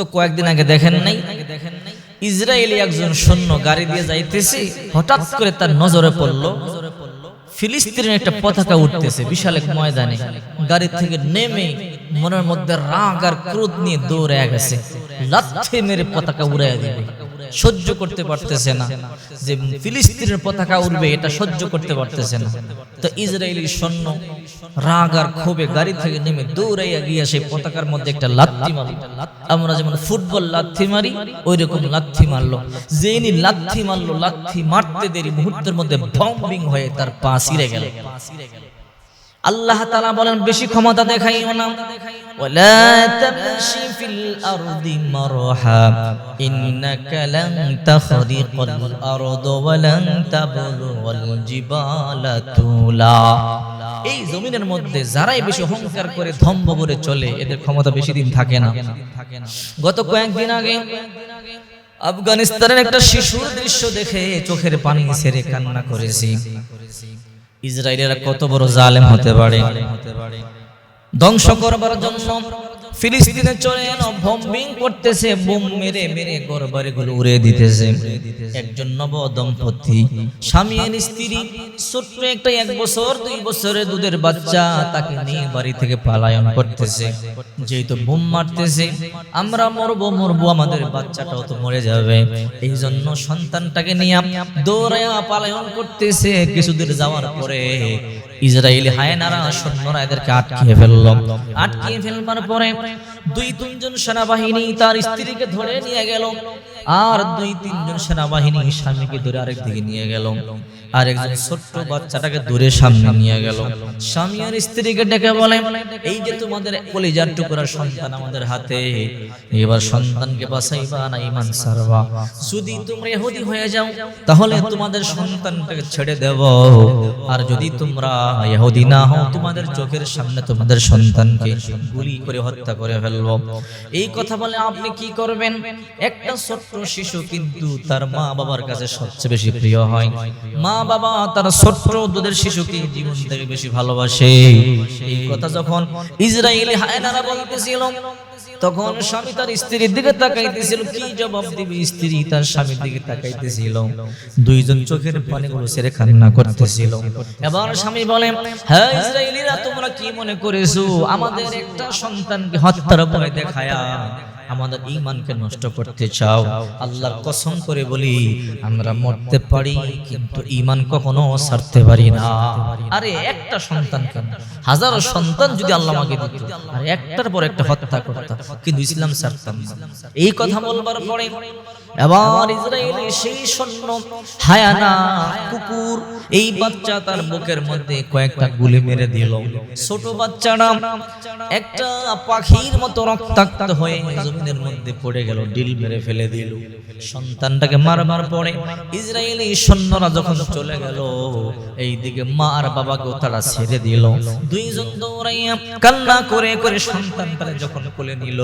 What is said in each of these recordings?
তো কয়েকদিন আগে দেখেন নাই, ইসরায়েলি একজন সৈন্য গাড়ি দিয়ে যাইতেছে, হঠাৎ করে তার নজরে পড়ল, ফিলিস্তিনের একটা পতাকা উঠতেছে, বিশাল এক ময়দানে। গাড়ি থেকে নেমে মনের মধ্যে রাগ আর ক্রোধ নিয়ে দৌড়ে গেছে, লাথে মেরে পতাকা উড়াইয়া দিবে। সহ্য করতে পারতেছে না। যে ফিলিস্তিনের পতাকা উঠবে এটা সহ্য করতে পারতেছে না। তো ইসরায়েলি সৈন্য রাগ আর ক্ষোভে গাড়ি থেকে নেমে দৌড়াইয়া গিয়া সেই পতাকার মধ্যে একটা লাথি মারল। আমরা যেমন ফুটবল লাথি মারি ওই রকম লাথি মারলো। যেনি লাথি মারলো, লাথি মারতে দেরি মুহূর্তের মধ্যে বম্বিং হয়ে তার পা ছিঁড়ে গেল। আল্লাহ তালা বলেন, বেশি ক্ষমতা দেখাইও না। এই জমিনের মধ্যে যারাই বেশি অহংকার করে ধম্ব করে চলে, এদের ক্ষমতা বেশি দিন থাকে না। গত কয়েকদিন আগে আফগানিস্তানের একটা শিশুর দৃশ্য দেখে চোখের পানি ছেড়ে কান্না করেছি। ইসরায়েলেরা কত বড় জালেম হতে পারে? ধ্বংস করবার জন্য ফিলিস্তিনে চলে এলো বম্বিং করতেছে, বোম মেরে মেরে ঘরবাড়ি গুলো উড়িয়ে দিতেছে। একজন নব দম্পতি স্বামী আর স্ত্রী, ছোট্ট একটা এক বছর, দুই বছরের দুধের বাচ্চা, তাকে নিয়ে বাড়ি থেকে পালায়ন করতেছে। যেহেতু বোম মারতেছে, আমরা মরবো মরবো, আমাদের বাচ্চাটাও তো মরে যাবে। এই জন্য সন্তানটাকে নিয়ে দৌড়ায়া পালায়ন করতেছে। কিছুদূর যাওয়ার পরে ইসরায়েলি হায়নারা সৈন্যরা এদেরকে আটকিয়ে ফেলল। আটকিয়ে ফেলবার পরে দুই তিনজন সেনাবাহিনী তার স্ত্রীকে ধরে নিয়ে গেল। আর দুই, তিনজন সেনাবাহিনী স্বামীকে ধরে আরেক দিকে নিয়ে গেল। আর একজন ছোট্ট বাচ্চাটাকে দূরে সামনে নিয়ে গেল। স্বামী আর স্ত্রীকে ডেকে বলে, এই যে তোমাদের কলিজার টুকরা সন্তান আমাদের হাতে, এবার সন্তানকে বাঁচাইবা না ইমান সারবা যদি তোমরা ইহুদি হয়ে যাও, তাহলে তোমাদের সন্তানটাকে ছেড়ে দেব। আর যদি তোমরা ইহুদি না হও, তোমাদের চোখের সামনে তোমাদের সন্তানকে গুলি করে হত্যা করে ফেলব। এই কথা বলে আপনি কি করবেন? একটা ছোট্ট শিশু কিন্তু তার মা বাবার কাছে সবচেয়ে বেশি প্রিয় হয়। মা বাবা তার ছোট্ট দুধের শিশুকে জীবন থেকে বেশি ভালোবাসে। এই কথা যখন ইসরায়েলি হায়নারা বলতেছিল তখন স্বামী তার স্ত্রীর দিকে তাকাইতেছিল। কি জবাব দিবে স্ত্রী তার স্বামীর দিকে তাকাইতেছিল। দুইজন চোখের পানিগুলো সেরে কান্না করতেছিল। এবার স্বামী বলে হ্যাঁ ইসরায়েলিরা তোমরা কি মনে করেছ? আমাদের একটা সন্তানকে হত্যার ভয় দেখায়া আমাদের ইমানকে নষ্ট করতে চাও, আল্লাহর কসম করে বলি, আমরা মরতে পারি, কিন্তু ইমান কখনো ছাড়তে পারি না। আরে, একটা সন্তান কেন? হাজারো সন্তান যদি আল্লাহ আমাকে দিত, আর একটার পর একটা হত্যা করতাম কিন্তু ইসলাম ছাড়তাম না। এই কথা বলবার পরে এবার ইসরায়েলে সেই সৈন্য, হায়ানা, কুকুর, এই বাচ্চা তার বুকের মধ্যে কয়েকটা গুলি মেরে দিল। ছোট বাচ্চাটা একটা পাখির মতো রক্তাক্ত হয়ে জমিনের মধ্যে পড়ে গেল, ডিল মেরে ফেলে দিল। সন্তানটাকে মারবার পরে ইসরায়েলি সৈন্যরা যখন চলে গেল, এইদিকে মা আর বাবাকেও তারা ছেড়ে দিল। দুইজন দৌড়াইয়া কান্না করে করে সন্তানটারে যখন কোলে নিল,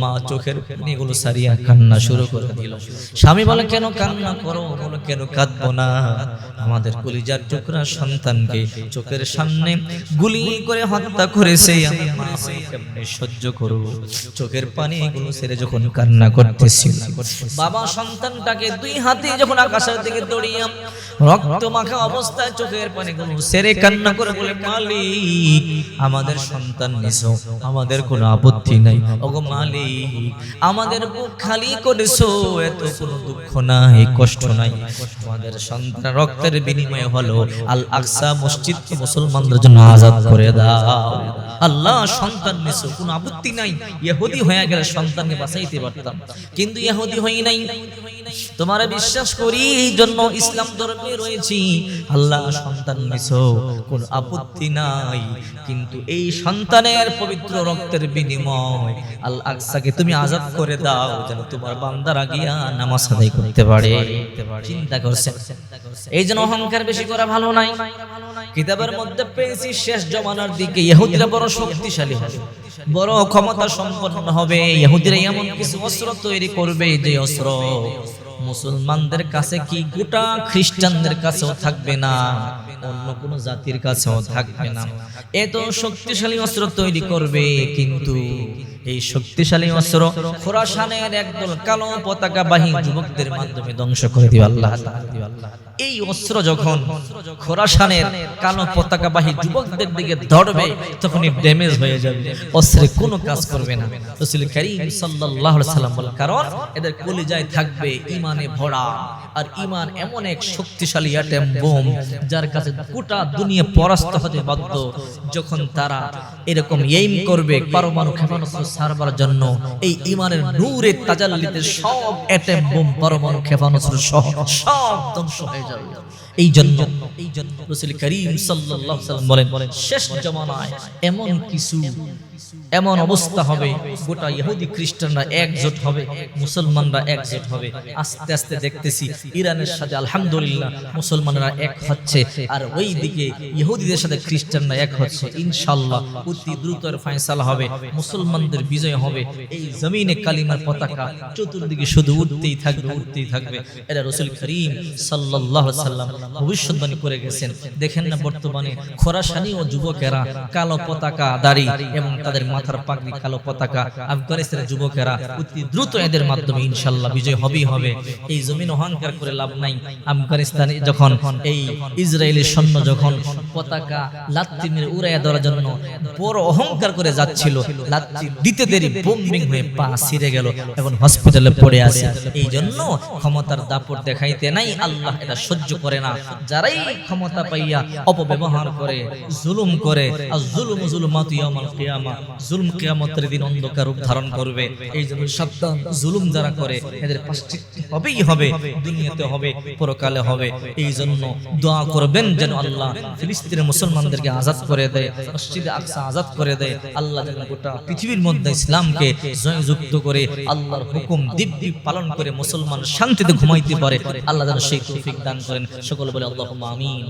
মা চোখের পানিগুলো সারিয়া কান্না শুরু করে দিল। স্বামী বলে, কেন কান্না করো? বলো, কেন কাঁদবো না? আমাদের কলিজার টুকরা সন্তানকে চোখের সামনে গুলি করে হত্যা করেছে। কেমনে সহ্য করব চোখের পানিগুলো সেরে যখন কান্না করতেছিল, বাবা সন্তানটাকে দুই হাতে যখন আকাশের দিকে দৌড়িয়ে রক্ত মাখা অবস্থায় চোখের পানিগুলো সেরে কান্না করে বলে, মালিক আমাদের সন্তান নিছো, আমাদের কোনো আপত্তি নাই। ওগো মালিক, আমাদের বুক খালি করেছ, এত কোনো দুঃখ নাই, কষ্ট নাই। আমাদের সন্তান রক্তের বিনিময়ে হলো আল আকসা মসজিদ মুসলমানদের জন্য আজাদ করে দাও। আল্লাহ সন্তান নিছো, কোনো আপত্তি নাই। ইহুদি হয়ে গেলে সন্তানকে বাঁচাইতে পারতাম, কিন্তু ইহুদি হই নাই। তোমার বিশ্বাস করি, এই জন্য ইসলাম ধর্মে রয়েছি। আল্লাহ সন্তান নিছো, কোন আপত্তি নাই এই সন্তানের পবিত্র রক্তের বিনিময় আল আকসাকে তুমি আজাদ করে দাও যেন তোমার বান্দারা গিয়া নামাজ আদায় করতে পারে। চিন্তা করছে এই জন্য অহংকার বেশি করা ভালো নাই। কিতাবের মধ্যে পেয়েছি শেষ জমানার দিকে ইহুদিরা বড় শক্তিশালী হবে, বড় ক্ষমতা সম্পন্ন হবে। ইহুদিরা এমন কিছু অস্ত্র তৈরি করবে যে অস্ত্র মুসলমানদের কাছে কি গোটা খ্রিস্টানদের কাছেও থাকবে না অন্য কোন জাতির কাছেও থাকবে না এত শক্তিশালী অস্ত্র তৈরি করবে, কিন্তু এই শক্তিশালী অস্ত্র খোরাসানের একদল কালো পতাকা বাহিনী যুবকদের মাধ্যমে ধ্বংস করে দিবে আল্লাহ তাআলা। এই অস্ত্র যখন খোরাসানের কালো পতাকাবাহী যুবকদের দিকে ধরবে, তখনই ড্যামেজ হয়ে যাবে। অস্ত্রে কোনো কাজ করবে না। রাসূল করিম আলাইহি সাল্লাম বলেন, কারণ এদের কলিজায় থাকবে ঈমানে ভরা। আর ঈমান এমন এক শক্তিশালী অ্যাটম বোম যার কাছে গোটা দুনিয়া পরাস্ত হতে বাধ্য। যখন তারা এরকম এইম করবে পরমাণু ক্ষেপণাস্ত্র সারবার জন্য, এই ঈমানের নূরের তাজাল্লিতে সব অ্যাটম বোম, পরমাণু ক্ষেপণাস্ত্র সহ সব ধ্বংস হয়ে এই জন্য। এই জন্য। রসুল করিম সাল্লাল্লাহু আলাইহি সাল্লাম বলেন শেষ জমানায় এমন কিছু এমন অবস্থা হবে, গোটা ইহুদি খ্রিস্টানরা একজোট হবে, মুসলমানরা একজোট হবে। আস্তে আস্তে দেখতেছি ইরানের সাথে আলহামদুলিল্লাহ মুসলমানরা এক হচ্ছে, আর ওই দিকে ইহুদিদের সাথে খ্রিস্টানরা এক হচ্ছে। ইনশাল্লাহ অতি দ্রুত এর ফয়সালা হবে, মুসলমানদের বিজয় হবে। এই জমিনে কালিমার পতাকা চতুর্দিকে শুধু উঠতেই থাকবে উঠতেই থাকবে। এটা রসুল করিম আলাইহি সাল্লাম ভবিষ্যৎবাণী করে গেছেন। দেখেন না বর্তমানে খোরাসানি ও যুবকেরা কালো পতাকা দাড়ি এবং তাদের মাথার পাগড়ি কালো পতাকা আফগানিস্তানের যুবকেরা অতি দ্রুত এদের মাধ্যমে ইনশাল্লাহ বিজয় হবেই হবে। এই জমিন অহংকার করে লাভ নাই। আফগানিস্তানে যখন এই ইসরায়েলি সৈন্য যখন পতাকা লাত্তি মেরে উড়াইয়া দেওয়ার জন্য বড় অহংকার করে যাচ্ছিল, লাত্তি দিতে দেরি বোম্বিং হয়ে পা ছিঁড়ে গেল, এখন হসপিটালে পড়ে আছে। এই জন্য ক্ষমতার দাপট দেখাইতে নাই, আল্লাহ এটা সহ্য করে না। যারাই ক্ষমতা পাইয়া অপব্যবহার করে, জুলুম করে, আর জুলুম জুলুমাতু ইয়াউমাল কিয়ামা জুলুম কিয়ামতের দিন অন্ধকার রূপ ধারণ করবে। এই জন্য সাবধান, জুলুম যারা করে, এদের পাশ্চিত্য হবেই হবে, দুনিয়াতে হবে, পরকালে হবে। এই জন্য দোয়া করবেন যেন আল্লাহ ফিলিস্তিনের মুসলমানদেরকে আজাদ করে দেয়, মসজিদে আকসা আজাদ করে দেয়। আল্লাহ যেন গোটা পৃথিবীর মধ্যে ইসলামকে জয়যুক্ত করে, আল্লাহর হুকুম দিব্যি পালন করে মুসলমান শান্তিতে ঘুমাইতে পারে। আল্লাহ যেন সেই তৌফিক দান করেন। সকল বলে আল্লাহ আমিন।